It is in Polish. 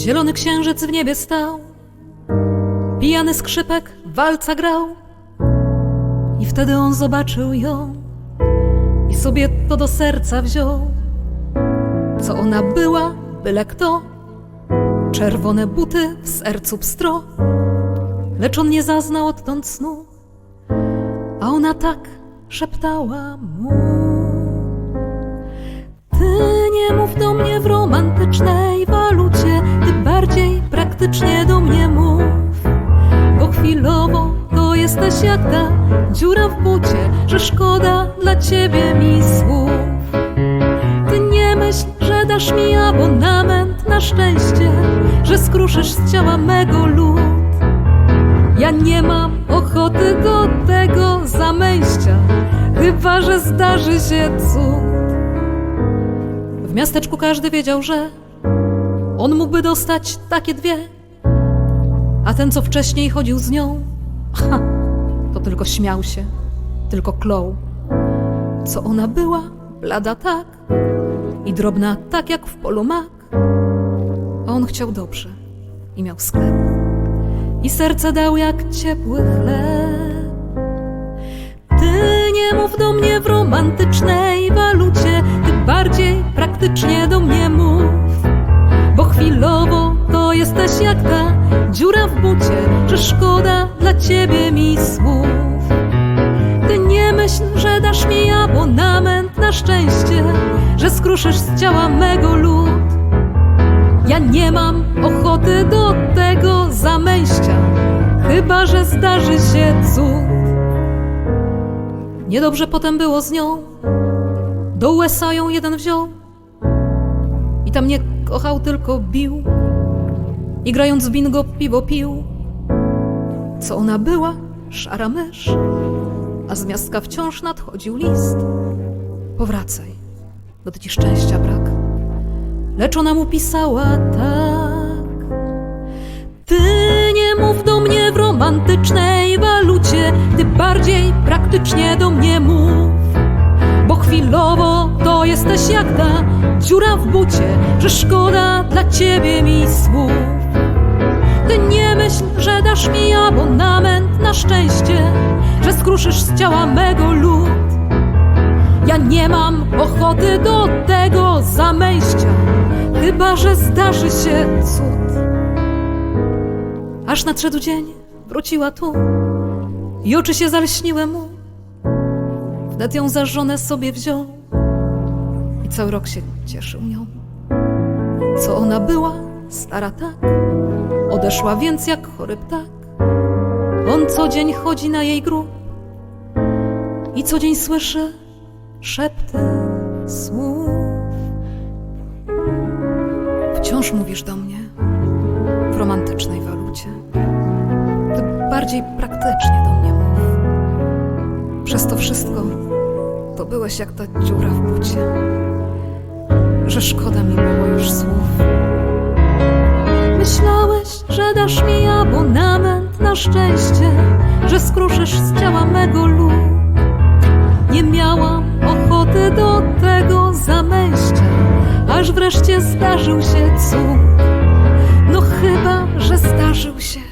Zielony księżyc w niebie stał, pijany skrzypek walca grał. I wtedy on zobaczył ją i sobie to do serca wziął. Co ona była, byle kto, czerwone buty w sercu pstro. Lecz on nie zaznał odtąd snu, a ona tak szeptała mu. Ty nie mów do jesteś jak ta dziura w bucie, że szkoda dla ciebie mi słów. Ty nie myśl, że dasz mi abonament na szczęście, że skruszysz z ciała mego lód. Ja nie mam ochoty do tego zamęścia, chyba że zdarzy się cud. W miasteczku każdy wiedział, że on mógłby dostać takie dwie, a ten, co wcześniej chodził z nią, ha, tylko śmiał się, tylko klął. Co ona była, blada tak i drobna tak jak w polu mak, a on chciał dobrze i miał sklep i serce dał jak ciepły chleb. Ty nie mów do mnie w romantycznej walucie, ty bardziej praktycznie do mnie mów. Bo chwilowo to jesteś jak ta dziura w bucie, że szkoda dla ciebie mi słów. Ty nie myśl, że dasz mi abonament na szczęście, że skruszysz z ciała mego lód. Ja nie mam ochoty do tego zamęścia, chyba że zdarzy się cud. Niedobrze potem było z nią, do USA ją jeden wziął i tam nie kochał, tylko bił i grając w bingo piwo pił. Co ona była? Szara mysz, a z miastka wciąż nadchodził list. Powracaj, bo ci szczęścia brak. Lecz ona mu pisała tak. Ty nie mów do mnie w romantycznej walucie, ty bardziej praktycznie do mnie mów. Bo chwilowo to jesteś jak ta dziura w bucie, że szkoda dla ciebie mi słów. Dasz mi abonament na szczęście, że skruszysz z ciała mego lód. Ja nie mam ochoty do tego zamęścia, chyba że zdarzy się cud. Aż nadszedł dzień, wróciła tu i oczy się zalśniły mu. Wnet ją za żonę sobie wziął i cały rok się cieszył nią. Co ona była, stara tak, odeszła więc jak chory ptak. On co dzień chodzi na jej grób i co dzień słyszy szepty słów. Wciąż mówisz do mnie w romantycznej walucie. Ty bardziej praktycznie do mnie mów. Przez to wszystko to byłeś jak ta dziura w bucie, że szkoda mi było już słów. Myślałeś, że dasz mi abonament na szczęście, że skruszysz z ciała mego lód. Nie miałam ochoty do tego zamęścia, aż wreszcie zdarzył się cud. No chyba, że zdarzył się